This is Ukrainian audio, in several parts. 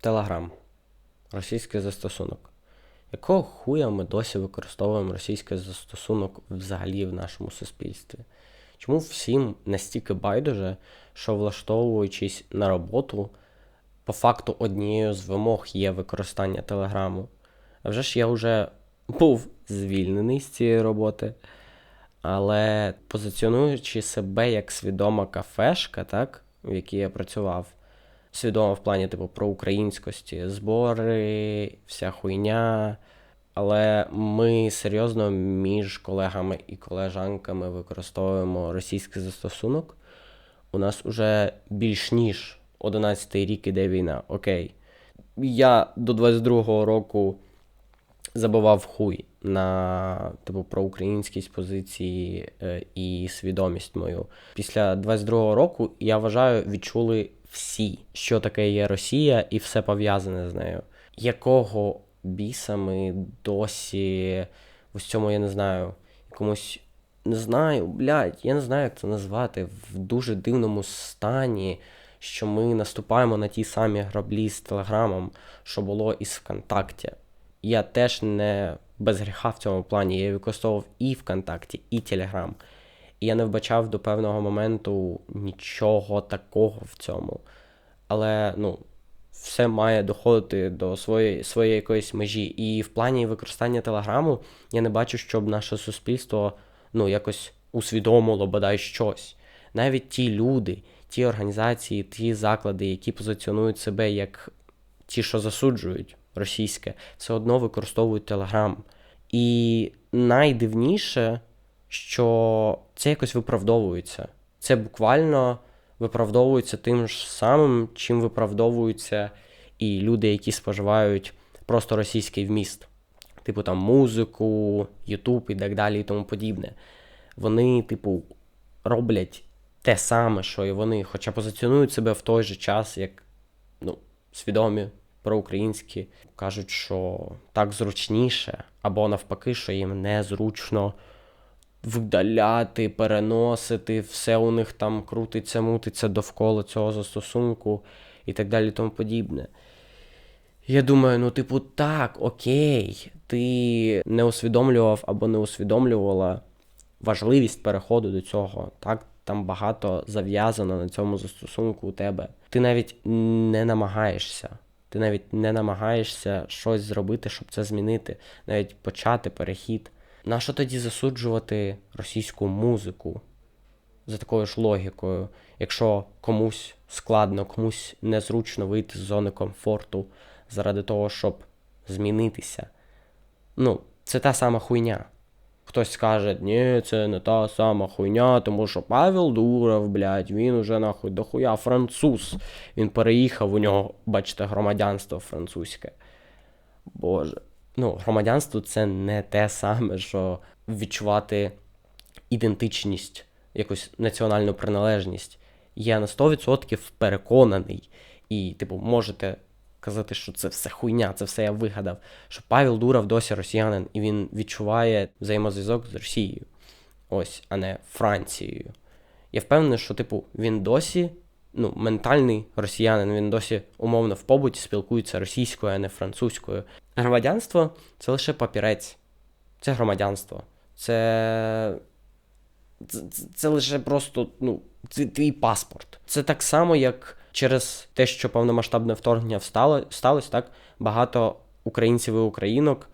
Телеграм. Російський застосунок. Якого хуя ми досі використовуємо російський застосунок взагалі в нашому суспільстві? Чому всім настільки байдуже, що влаштовуючись на роботу, по факту однією з вимог є використання Телеграму? А вже ж я вже був звільнений з цієї роботи, але позиціонуючи себе як свідома кафешка, так, в якій я працював, свідомо в плані типу про українськості, збори, вся хуйня. Але ми серйозно між колегами і колежанками використовуємо російський застосунок. У нас уже більш ніж 11 й рік іде війна. Окей. Я до 22-го року забивав хуй на типу про українськість позиції е, і свідомість мою. Після 22-го року я вважаю, відчули всі, що таке є Росія, і все пов'язане з нею. Якого біса ми досі в цьому, я не знаю, якомусь не знаю, блядь, я не знаю, як це назвати, в дуже дивному стані, що ми наступаємо на ті самі граблі з Телеграмом, що було із ВКонтакті. Я теж не без гріха в цьому плані. Я використовував і ВКонтакті, і Телеграм. І я не вбачав до певного моменту нічого такого в цьому. Але, ну, все має доходити до своєї своєї якоїсь межі. І в плані використання Телеграму я не бачу, щоб наше суспільство ну, якось усвідомило бодай щось. Навіть ті люди, ті організації, ті заклади, які позиціонують себе як ті, що засуджують російське, все одно використовують Телеграм. І найдивніше, що це якось виправдовується. Це буквально виправдовується тим ж самим, чим виправдовуються і люди, які споживають просто російський вміст, типу там музику, Ютуб і так далі, і тому подібне. Вони, типу, роблять те саме, що і вони, хоча позиціонують себе в той же час, як ну, свідомі проукраїнські, кажуть, що так зручніше, або навпаки, що їм незручно вдаляти, переносити, все у них там крутиться, мутиться довкола цього застосунку і так далі, тому подібне. Я думаю, ну, типу, так, окей, ти не усвідомлював або не усвідомлювала важливість переходу до цього. Так, там багато зав'язано на цьому застосунку у тебе. Ти навіть не намагаєшся. Ти навіть не намагаєшся щось зробити, щоб це змінити, навіть почати перехід. Нащо тоді засуджувати російську музику за такою ж логікою, якщо комусь складно, комусь незручно вийти з зони комфорту заради того, щоб змінитися? Ну, це та сама хуйня. Хтось скаже, ні, це не та сама хуйня, тому що Павел Дуров, блядь, він уже нахуй дохуя француз. Він переїхав у нього, бачите, громадянство французьке. Боже ну, громадянство це не те саме, що відчувати ідентичність, якусь національну приналежність. Я на 100% переконаний, і, типу, можете казати, що це все хуйня, це все я вигадав. Що Павел Дуров досі росіянин, і він відчуває взаємозв'язок з Росією, ось, а не Францією. Я впевнений, що, типу, він досі ну, ментальний росіянин, він досі умовно в побуті спілкується російською, а не французькою. Громадянство це лише папірець, це громадянство. Це це, це лише просто ну, твій паспорт. Це так само, як через те, що повномасштабне вторгнення встало, сталося, так багато українців і українок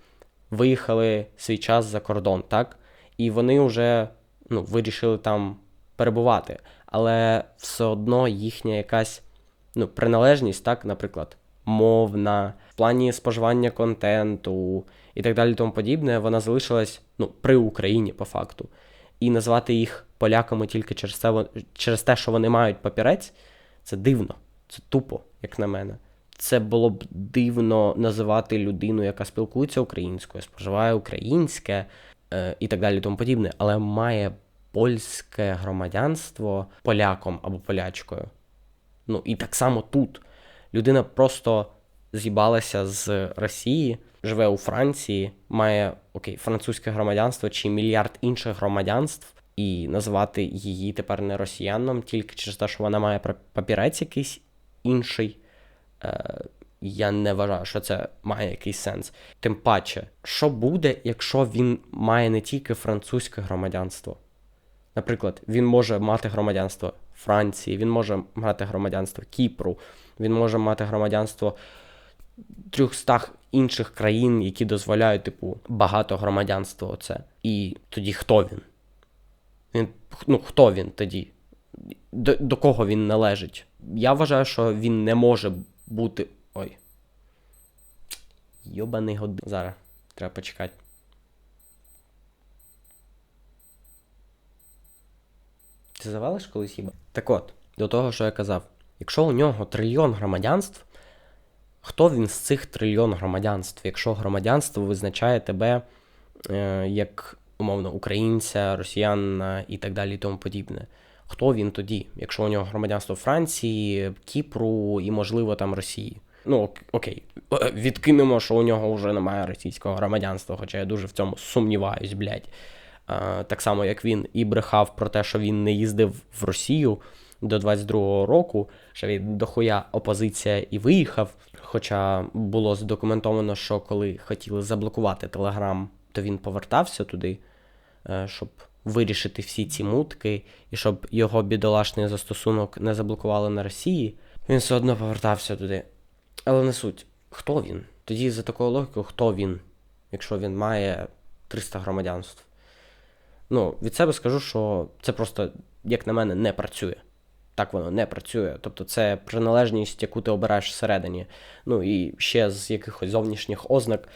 виїхали свій час за кордон, так? І вони вже ну, вирішили там перебувати але все одно їхня якась ну, приналежність, так, наприклад, мовна, в плані споживання контенту і так далі, тому подібне, вона залишилась ну, при Україні по факту. І назвати їх поляками тільки через те, через те, що вони мають папірець, це дивно, це тупо, як на мене. Це було б дивно називати людину, яка спілкується українською, споживає українське е, і так далі, тому подібне, але має польське громадянство поляком або полячкою. Ну і так само тут. Людина просто з'їбалася з Росії, живе у Франції, має окей, французьке громадянство чи мільярд інших громадянств, і називати її тепер не росіяном тільки через те, що вона має папірець якийсь інший. Е, я не вважаю, що це має якийсь сенс. Тим паче, що буде, якщо він має не тільки французьке громадянство. Наприклад, він може мати громадянство Франції, він може мати громадянство Кіпру, він може мати громадянство 300 інших країн, які дозволяють, типу, багато громадянства. Оце. І тоді хто він? Він ну, хто він тоді? До, до кого він належить? Я вважаю, що він не може бути. Ой. Йобаний годин. Зараз. Треба почекати. Ти завалиш колись їба? Так от, до того, що я казав. Якщо у нього трильйон громадянств, хто він з цих трильйон громадянств? Якщо громадянство визначає тебе е, як умовно українця, росіянина і так далі, і тому подібне. Хто він тоді, якщо у нього громадянство Франції, Кіпру і, можливо, там Росії? Ну окей, е, відкинемо, що у нього вже немає російського громадянства, хоча я дуже в цьому сумніваюсь, блядь. Так само, як він і брехав про те, що він не їздив в Росію до 22-го року, що він дохуя опозиція і виїхав. Хоча було задокументовано, що коли хотіли заблокувати Телеграм, то він повертався туди, е, щоб вирішити всі ці мутки, і щоб його бідолашний застосунок не заблокували на Росії, він все одно повертався туди. Але не суть, хто він? Тоді за такою логікою, хто він, якщо він має 300 громадянств? Ну, від себе скажу, що це просто, як на мене, не працює. Так воно не працює. Тобто це приналежність, яку ти обираєш всередині. Ну і ще з якихось зовнішніх ознак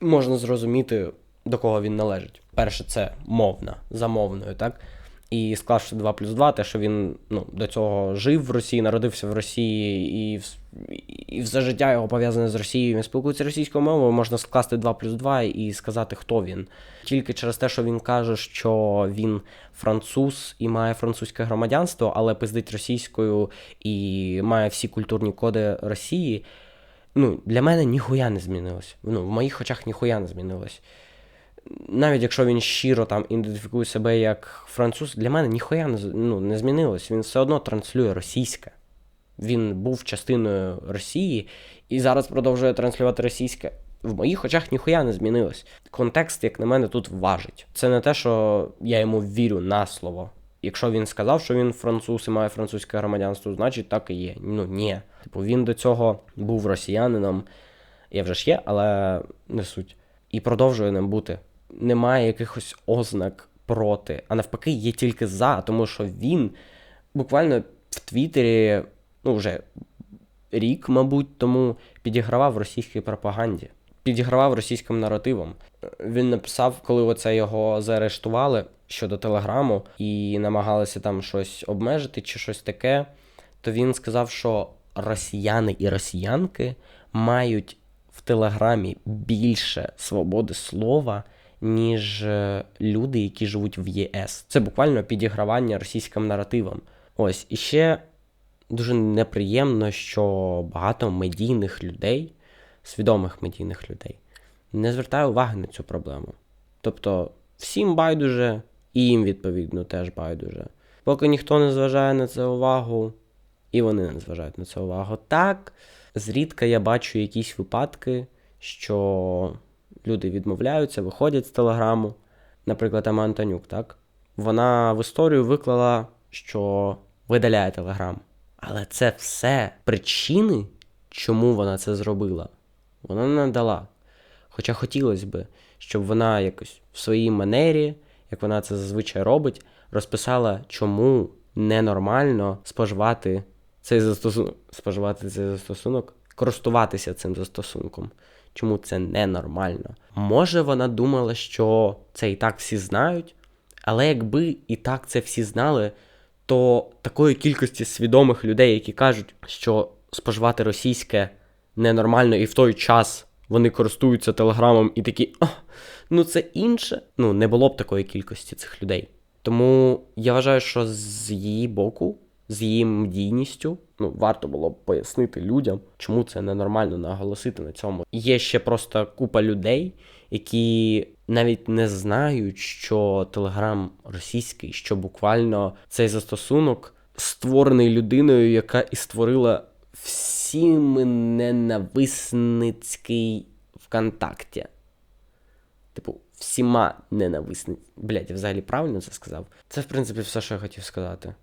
можна зрозуміти, до кого він належить. Перше, це мовна, замовною, так? І склавши 2 плюс 2, те, що він ну, до цього жив в Росії, народився в Росії, і і все життя його пов'язане з Росією, він спілкується російською мовою, можна скласти 2 плюс 2 і сказати, хто він. Тільки через те, що він каже, що він француз і має французьке громадянство, але пиздить російською і має всі культурні коди Росії. Ну, Для мене ніхуя не змінилось. Ну, В моїх очах ніхуя не змінилось навіть якщо він щиро там ідентифікує себе як француз, для мене ніхуя не ну, не змінилось. Він все одно транслює російське. Він був частиною Росії і зараз продовжує транслювати російське. В моїх очах ніхуя не змінилось. Контекст, як на мене, тут важить. Це не те, що я йому вірю на слово. Якщо він сказав, що він француз і має французьке громадянство, значить так і є. Ну ні. Типу він до цього був росіянином. Я вже ж є, але не суть. І продовжує ним бути немає якихось ознак проти, а навпаки, є тільки за, тому що він буквально в Твіттері, ну вже рік, мабуть, тому підігравав російській пропаганді, підігравав російським наративом. Він написав, коли оце його заарештували щодо телеграму і намагалися там щось обмежити чи щось таке, то він сказав, що росіяни і росіянки мають в телеграмі більше свободи слова ніж е, люди, які живуть в ЄС. Це буквально підігравання російським наративам. Ось і ще дуже неприємно, що багато медійних людей, свідомих медійних людей, не звертає уваги на цю проблему. Тобто, всім байдуже, і їм, відповідно, теж байдуже. Поки ніхто не зважає на це увагу, і вони не зважають на це увагу. Так, зрідка я бачу якісь випадки, що люди відмовляються, виходять з телеграму. Наприклад, Ема Антонюк, так? Вона в історію виклала, що видаляє телеграм. Але це все причини, чому вона це зробила. Вона не надала. Хоча хотілося б, щоб вона якось в своїй манері, як вона це зазвичай робить, розписала, чому ненормально споживати цей застосунок, споживати цей застосунок, користуватися цим застосунком чому це ненормально. Може, вона думала, що це і так всі знають, але якби і так це всі знали, то такої кількості свідомих людей, які кажуть, що споживати російське ненормально, і в той час вони користуються телеграмом і такі, а, ну це інше. Ну, не було б такої кількості цих людей. Тому я вважаю, що з її боку з її медійністю. Ну, варто було б пояснити людям, чому це ненормально наголосити на цьому. Є ще просто купа людей, які навіть не знають, що Телеграм російський, що буквально цей застосунок створений людиною, яка і створила всі всім ненависницький ВКонтакті. Типу, всіма ненависницький. Блять, я взагалі правильно це сказав? Це, в принципі, все, що я хотів сказати.